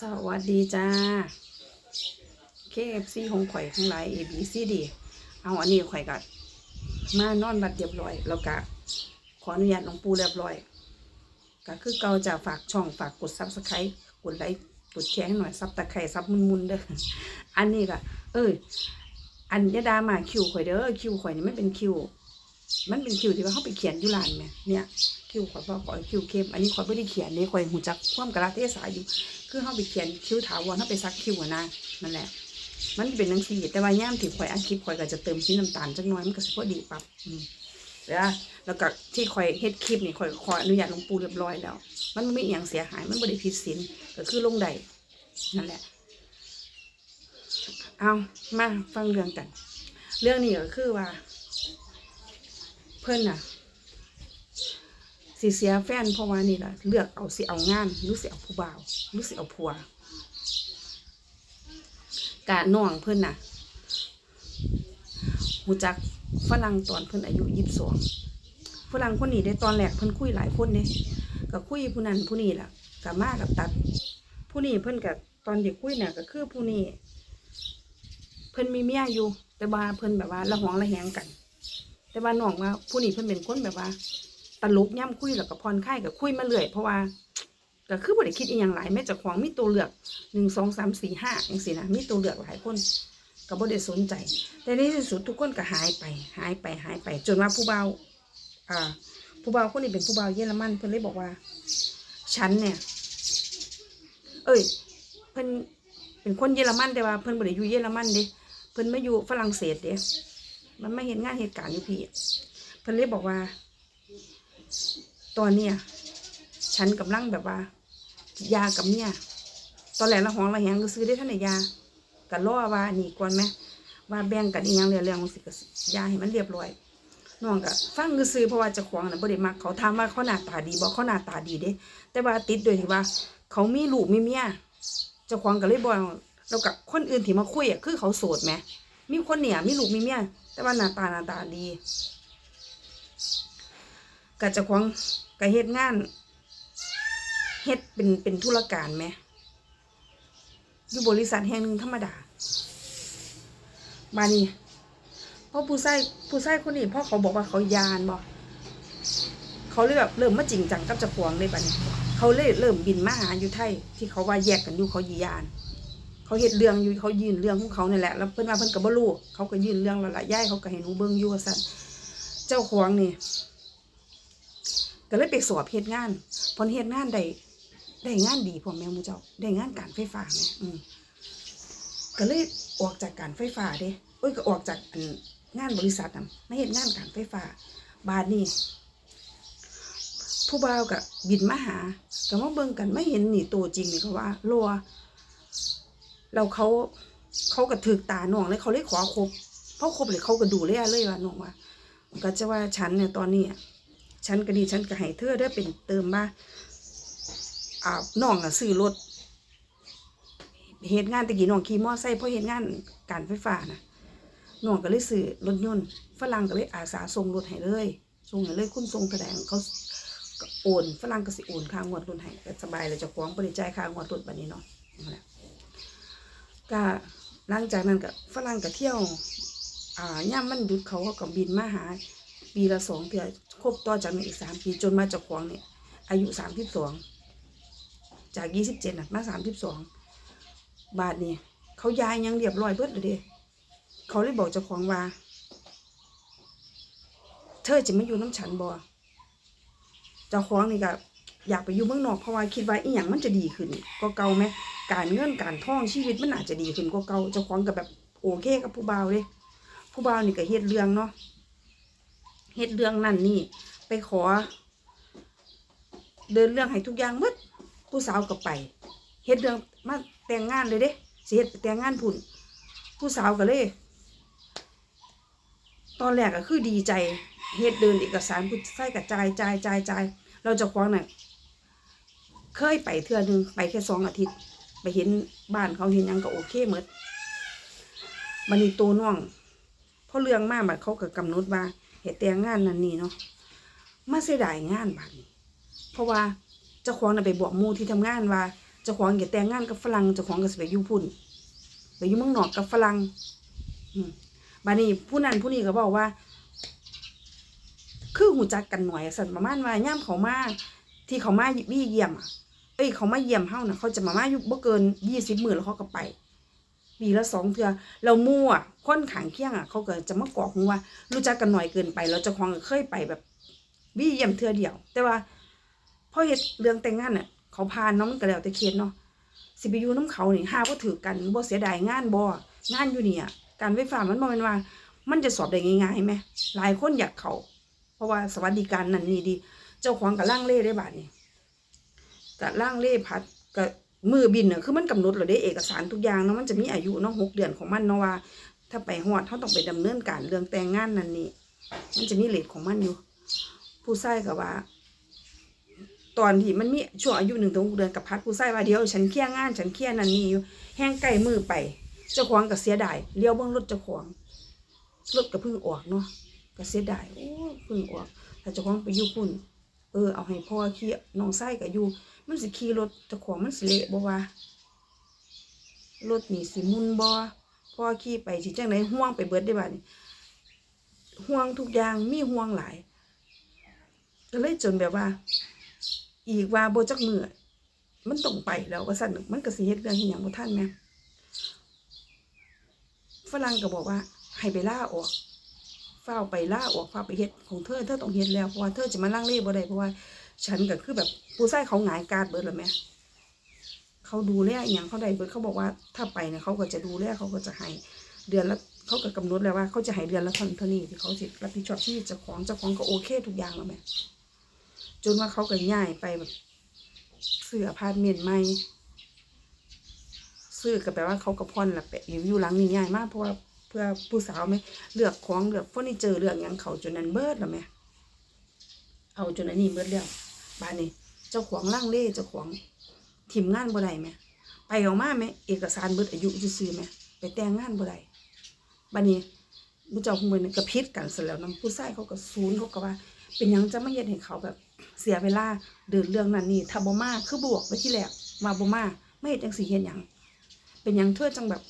สวัสดีจ้า KFC ของข่อยทั้งหลาย A B C D เอาอันนี้ข่อยก็มานอนบัดเรียบร้อย แล้วก็ขออนุญาตหลวงปู่เรียบร้อย ก็คือเก่าจะฝากช่องฝากกดซับสไครต์กดไลค์กดแชร์ให้หน่อยซับตะไคร่ซับมุนๆเด้ออันนี้ก็เอ้ยอันยาดามาคิวข่อยเด้อคิวข่อยนี่ไม่เป็นคิว มันเป็นคิวที่ว่าเขาไปเขียนยู่ร้านแหมเนี่ยคิวข่อยบอกข่อยคิวเข้มอันนี้ข่อยไม่ได้เขียนเลยข่อยหูจักความกระเทศาอยู่ คือเขาไปเขียนคิวถาวรเขาไปซักคิวนะนั่นแหละ มันเป็นหนังสือแต่ว่าย่ามที่ข่อยอัดคลิปข่อยก็จะเติมสีน้ำตาลจักน้อยมันก็สิพอดีปรับอืมแล้วแล้วก็ที่ข่อยเฮ็ดคลิปนี่ข่อยขออนุญาตลงปูเรียบร้อยแล้ว มันไม่มีอย่างเสียหายมันบ่ได้ผิดศีลก็คือลงใดนั่นแหละ เอามาฟังเรื่องกัน เรื่องนี้ก็คือว่า เพื่อนน่ะสิเสียแฟนเพราะว่านี่แหละเลือกเอาสิเอางานรือสิเอาผู้บ่าวรือสิเอาผัวกะน้องเพื่อนน่ะหูจักฝรั่งตอนเพื่อนอายุยี่สิบสองฝรั่งคนนี้ได้ตอนแรกเพื่อนคุยหลายคนเนี่ยก็คุยผู้นั้นผู้นี้ล่ะกับมากับตัด ผู้นี้เพื่อนกับตอนเด็กคุยน่ะก็คือผู้นี้เพิ่อนมีเมียอยู่ แต่ว่าเพิ่อนแบบว่าละหองละแหงกัน แต่ว่าน้องว่าผู้นี้เพิ่นเป็นคนแบบว่าตลกย่ำคุยแล้วก็ผ่อนคลายก็คุยมาเรื่อยเพราะว่าก็คือบ่ได้คิดอีหยังหลายแม้เจะของมีตัวเลือกหนึ่งสองสามสี่ห้าจังซี่นะมีตัวเลือกหลายคนก็บ่ได้สนใจ แต่ในที่สุดทุกคนก็หายไป หายไปหายไป จนว่าผู้เบาอ่า ผู้เบาคนนี้เป็นผู้เบาเยอรมันเพิ่นเลยบอกว่า ฉันเนี่ย เอ้ยเพิ่นเป็นคนเยอรมันแต่ว่าเพิ่นบ่ได้อยู่เยอรมันเด้เพิ่นมาอยู่ฝรั่งเศสเด้ มันไมาเห็นงานเหตุการณ์อยู่พี่เพิ่นเลยบอกว่า ตอนเนี้ยฉันกำลังแบบว่า ยากับเมียตอนแรกละหองละแหงก็ซื้อได้ท่านไหนยาก็ล่อว่านี่ก่อนไหมว่าแบ่งกันอีหยังเรื่องเรื่องของสิกยาให้มันเรียบร้อยน้องก็ฟังก็ซื้อเพราะว่าจ้าของน่ะบ่ได้มักเขาถามว่าเขาหน้าตาดีบ่เขาหน้าตาดีเด้ แต่ว่าติดโดวยที่ว่า เขามีลูกมีเมียจ้าของก็เลยบอกแล้วกับคนอื่นที่มาคุยอะคือเขาโสดไหม มีคนเนี่ยมีลูกมีเมียแต่ว่าหน้าตาหน้าตาดีกับเจ้าของก็เฮ็ดงานเฮ็ดเป็นเป็นธุรการไหมอยู่บริษัทแห่งหนึ่งธรรมดาบานี้พราะผู้ชายผู้ชายคนนี้พ่อเขาบอกว่าเขายานบอกเขาเลยแบบเริ่มมาจริงจังกับจ้าของเลยบัดนี้เขาเลยเริ่มบินมาหาอยู่ไทยที่เขาว่าแยกกันอยู่เขายียาน เขาเฮ็ดเรื่องอยู่เขายืนเรื่องของเขาเนี่ยแหละแล้วเพิ่นว่าเพิ่นก็บ่รู้เขาก็ยืนเรื่องแล้วละย่ายเขาก็ให้หนูเบิ่งอยู่ว่าซั่นเจ้าของนี่ก็เลยไปสอบเฮ็ดงานพอเฮ็ดงานได้ได้งานดีพ่อแม่มูเจ้าได้งานการไฟฟ้าแม่อืมก็เลยออกจากการไฟฟ้าเด้เอ้ยก็ออกจากงานบริษัทน่ะมาเฮ็ดงานการไฟฟ้า บาดนี้ผู้บ่าวก็บินมาหาก็มาเบิ่งกันไม่เห็นนี่ตัวจริงนี่เขาว่ารัว แล้วเขาเขาก็ถึกตาหน้องเลยเขาเลยขอคบเพราะคบเลยเขาก็ดูเลยเลยว่าน้องว่าก็จะว่าฉันเนี่ยตอนนี้ฉันก็ดีฉันก็ให้เธอได้เป็นเติมมาอ่าน้องอะซื้อรถเหตุงานตะกี้น้องขี่มอไซค์เพราะเหตุงานการไฟฟ้านะน้องก็เลยซื้อรถยนต์ฝรั่งก็เลยอาสาส่งรถให้เลยส่งให้เลยคุณส่งแสดงเขาโอนฝรั่งก็สิโอนค่างวดรถให้สบายเลยจะฟ้องบริจายค่างวดรถแบบนี้เนาะ ก็หลังจากนั้นก็ฝรั่งก็เที่ยว อ่าย่ามมันหยุดเขาก็บินมาหา ปีละสองเทื่อครบต่อจากนี้อีกสามปีจนมาจ้าของเนี่ยอายุสามสิบสองจากยี่สิบเจ็ดน่ะมาสามสิบสองบาทนี่เขายายยังเรียบร้อยเบิดเลยเด้เขาเลยบอกเจ้าของว่า เธอจะไม่อยู่น้ำฉันบ่เจ้าของนี่ก็อยากไปอยู่เมืองนอกเพราะว่าคิดว่าอีหยังมันจะดีขึ้น ก็เก่าไหม การเงินการท่องชีวิตมันอาจจะดีขึ้นก็เก่าเจ้าของก็แบบโอเคกับผู้บ่าวเลยผู้บ่าวนี่ก็เฮ็ดเรื่องเนาะเฮ็ดเรื่องนั่นนี่ ไปขอ เดินเรื่องให้ทุกอย่างมดผู้สาวก็ไปเฮ็ดเรื่องมาแต่งงานเลยเด้สิเฮ็ดแต่งงานพุ่น ผู้สาวก็เลย ตอนแรกก็คือดีใจเฮ็ดเดินเอกสารผู้ใส่กระจายจายจายจายเราจะคว้าของน่ะเคยไปเทื่อหนึงไปแค่สองอาทิตย์ ไปเห็นบ้านเขาเห็นยังก็โอเคเหมดบันนี้ตัวน้องเพราะเรื่องมากบัดเขาก็กำหนดว่าเหตุแต่งงานนั่นนี่เนาะมาเสียดายงานบัดนี้ เพราะว่าเจ้าของน่ะไปบอกมูที่ทำงานว่าเจ้าของก็แต่งงานกับฝรั่งเจ้าของก็สิไปอยู่พุ่นไปอยู่เมืองนอกกับฝรั่งบัดนี้ผู้นั้นผู้นี้ก็บอกว่า คือหูจักกันหน่อยสั่นประมาณว่าย่ามเขามาที่เขามาวี่เยี่ยมอะ เอ้ยเขามาเยี่ยมเฮานะเขาจะมามาอยู่บ่เกินยี่สิบหมื้อแล้วเขาก็ไปปีละสองเทื่อเรามั่วค้นขางเคียงอะเขาก็จะมากอกหูว่า รู้จักกันหน่อยเกินไปแล้วเจ้าของเคยไปแบบวี่เยี่ยมเทื่อเดียว แต่ว่าพอเฮ็ดเรื่องแต่งงานน่ะเขาพานเนาะมันก็แล้วแต่เคสเนาะสิไปอยู่น้ำเขานี่หาบ่ถือกันบ่เสียดายงานบ่งานอยู่เนี่อะการไฟฟ้ามันบ่แม่นว่า มันจะสอบได้ง่ายๆไหมหลายคนอยากเขาเพราะว่าสวัสดิการนั่นนี่ดี เจ้าของกับล่างเล่ได้บาทนี่ กับล่างเล่พัดกับมือบินน่ะคือมันกำหนดเราได้เอกสารทุกอย่างเนาะมันจะมีอายุเนาะหกเดือนของมันเนาะว่า ถ้าไปฮอดเขาต้องไปดำเนินการเรื่องแต่งงานนั่นนี่มันจะมีเลทของมันอยู่ ผู้ชายกับว่า ตอนที่มันมีช่วงอายุหนึ่งถึงหกเดือนกับพัดผู้ชายว่าเดียว ฉันเคลียร์งาน ฉันเคลียร์นั่นนี่อยู่แห้งใกล้มือไปเจ้าของก็เสียดายเลี้ยวเบื้องรถเจ้าของรถก็เพิ่งออกเนาะก็เสียดายโอ้พิ่งออกถ้าเจ้าของไปอยู่พุ่น เออเอาให้พ่อขี่น้องไส้ก็อยู่ มันสิขี่รถจ้าของมันสิเละบ่ว่ารถนี่สิมุนบ่พ่อขี่ไปสิจังไดห่วงไปเบิดได้บัดนี้ห่วงทุกอย่างมีห่วงหลายก็เลยจนแบบว่า อีกว่าโบจักมือมันต้องไปแล้วว่าสั่นมันก็สิเฮ็ดเรื่องอีหยังบ่ทันแม่ฝรั่งก็บอกว่า ให้ไปล่าออก เฝ้าไปล่าออกเฝ้าไปเฮ็ดของเธอเธอต้องเฮ็ดแล้วเพราะว่าเธอจะมาล่างเล่บ่ได้เพราะว่าฉันก็คือแบบผู้ชายเขาหงายการเบิดแล้วแหม่เขาดูแลอย่างเขาได้เบิดเขาบอกว่าถ้าไปเนี่ยเขาก็จะดูแลเขาก็จะให้เดือนละเขาก็กำหนดแล้วว่าเขาจะให้เดือนละเท่านั้นเท่านี้ที่เขาสิรับผิดชอบที่เจ้าของเจ้าของก็โอเคทุกอย่างแล้วแหม่จนว่าเขาก็ย้ายไปแบบซื้ออพาร์ตเมนต์ใหม่ซื้อก็แปลว่าเขาก็ผ่อนละแปะอยู่หลังนี้ง่ายมากเพราะว่า พื่อผู้สาวไหมเลือกของเลือกเฟอร์นิเจอร์เลือกหยังเขาจนนั้นเบิดแล้วแม่เอาจนอันนี้เบิดแล้วบ้านนี้เจ้าของร่างเล่เจ้าของทีมงานบ่ได้แม่ไปออกมาแม่เอกสารเบิดอายุซื่อๆแม่ไปแต่งงานบ่ได้บ้านนี้ผู้เจ้าของเบิ่นก็พิดกันซะแล้วนํผู้ชายเขาก็ซูนเขาก็ว่า เป็นยังจะไมาเฮ็ดให้เขาแบบเสียเวลาเดินเรื่องนั้นนี่ถ้าบมาคือบวกไปที่แรกมาบมาไม่เฮ็ดจังสิเฮ็ดหยังเป็นยังเธอจังแบบ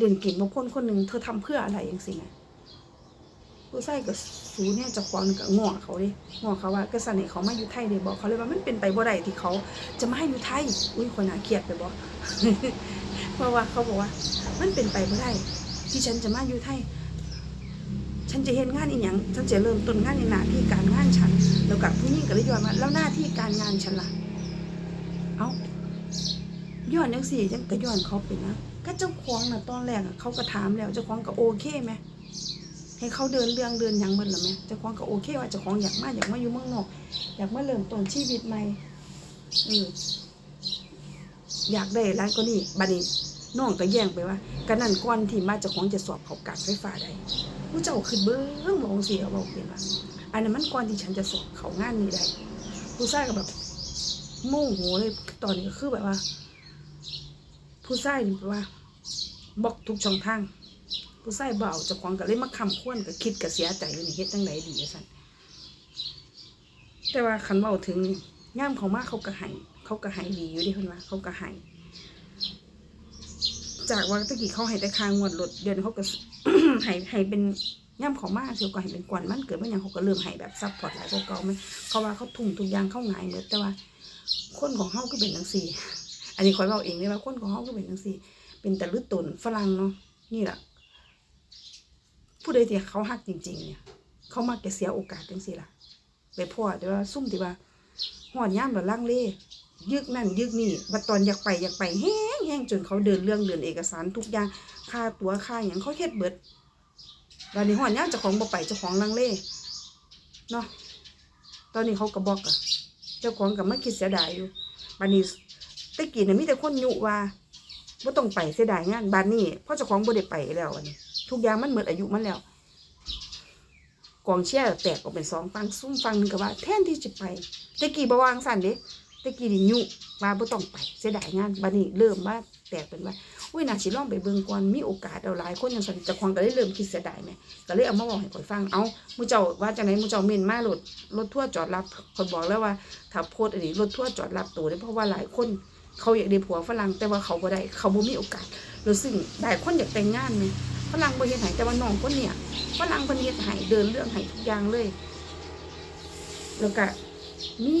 เรียนเก่งบางคนคนหนึ่งเธอทำเพื่ออะไรอย่างสิไงผู้ใส่กับสูเนี่ยจะควงกับงอเขาดิงอเขาว่ากษัตริย์เขามาอยู่ไทยเลยบอกเขาเลยว่ามันเป็นไปบ่ได้ที่เขาจะมาให้อยู่ไทยอุ้ยคนน่าเครียดไปบอกเพราะว่าเขาบอกว่า มันเป็นไปบ่ได้ที่ฉันจะมาอยู่ไทยฉันจะเห็นงานอีหยังฉันจะเริ่มต้นงานในหน้าที่การงานฉัน แล้วกับผู้หญิงก็เลยย้อนมาแล้วหน้าที่การงานฉันล่ะ ย้อนจังสี่จังก็ย้อนเขาไปนะก็เจ้าของน่ะตอนแรกเขาก็ถามแล้วเจ้าของก็โอเคไหมให้เขาเดินเรื่องเดินยังเบิ่นหรือไหมเจ้าของก็โอเค ว่าเจ้าของอยากมาอยากมาอยู่เมืองนอก อยากมาเริ่มต้นชีวิตใหม่เอออยากได้ร้านก็นี่บัดนี้น้องก็แย่งไปว่ากันนั่นก่อนที่มาเจ้าของจะสอบเขาการไฟฟ้าได้ผู้เจ้าคือเบิ้องมองสิเขาบอกเป็นว่าอันนั้นมันก่อนที่ฉันจะสอบเขางานนี้ได้ผู้ชายก็แบบโมโหเลยตอนนี้ก็คือแบบว่า ผู้ชายนี่แปลว่าบล็อกทุกช่องทาง ผู้ชายเบาจ้าของก็เลยมาคำควนก็คิดก็เสียใจอยู่นี่เฮ็ดจังไดดีสั่นแต่ว่าคันเว้าถึงย่ามเขามาเขาก็ให้เขาก็ให้ดีอยู่ดิเพิ่นว่าเขาก็ให้จากว่าตะกี้เขาให้แต่คางวดรถเดือนเขาก็ให้ให้เป็นย่ามเขามากเสียวก็ให้เป็นกวนมันเกิดมาอย่างเขาก็เริ่มให้แบบซัพพอร์ตหลายกว่าเก่าไหมเขาว่าเขาทุ่มทุกอย่างเข้าหงายหมดแต่ว่าคนของเฮาก็เป็นจังซี่ อันนี้คอยเบาเองเลยว่าคนของเขาก็เป็นจังซี่ เป็นแต่ลึกตนฝรั่งเนาะนี่แหละผู้ใดที่เขาหักจริง ๆ เนี่ย เขามักจะเสียโอกาสจังซี่ล่ะไปพ่อแต่ว่าซุ่มที่ว่าหอดย่ามแบบล่างเล่ยึกนั่นยึกนี่บัดตอนอยากไปอยากไปแห้งแห้งจนเขาเดินเรื่องเดินเอกสารทุกอย่างค่าตัวค่าอย่างเขาเฮ็ดเบิดตอนนี้หอดย่ามจ้าของบ่ไปจ้าของลังเล่เนาะตอนนี้เขากระบอกอะเจ้าของกับมาคิดเสียดายอยู่บัดนี้ แตะกี้เนี่ยมีแต่คนยุว่าบ่าต้องไปเสียดายงานบ้านนี้พ่อเจ้าของบ่ได้ไปแล้วอันนี้ทุกอย่างมันหมดอายุมันแล้ว กองเชียร์แตกออกเป็นสองฝั่งซุ่มฝั่งหนึงก็ว่า แทนที่จะไปแตะกี้บ่วางสั่นเด้แตะกี้นี่ยุว่าบ่ต้องไปเสียดายงานบัดนี้เริ่มว่าแตกเป็นว่าอุ้ยน่าสิลองไปเบิ่งก่อนมีโอกาสเอาหลายคนจังซั่นจ้าของก็เลยเริ่มคิดเสียดายแหมก็เลยเอามาบอกให้ข่อยฟังเอามูเจ้าว่าจังไดมู่เจ้าเม่นมารถรถทั่วจอดรับข่อยบอกแล้วว่าถ้าโพสอันนี้รถทั่วจอดรับตัวได้เพราะว่าหลายคน เขาอยากได้ผัวฝรั่งแต่ว่าเขาบ่ได้เขาบ่มีโอกาสแล้วซึ่งหลายคนอยากแต่งงานไหมฝรั่งบ่เฮ็ดให้แต่ว่าน้องคนเนี่ยฝรั่งเพิ่นเฮ็ดให้เดินเรื่องให้ทุกอย่างเลย แล้วก็มี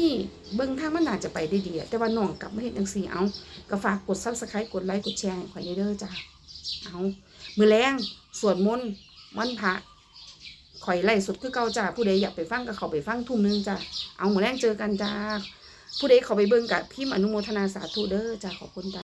เบิ่งทางมันน่าจะไปได้ดีแต่ว่าน้องกลับมาเฮ็ดจังซี่เอาก็ฝากกด Subscribe กดไลค์กดแชร์ให้ข่อยเด้อจ้าเอามื้อแรงสวดมนต์วันพระข่อยไล่สดคือเก่าจ้าผู้ใดอยากไปฟังก็เข้าไปฟังทุ่มหนึงจ้าเอามื้อแรงเจอกันจ้า ผู้ใดเขาไปเบิ่งกับพิมพ์อนุโมทนาสาธุเด้อจ้าขอบคุณจ้า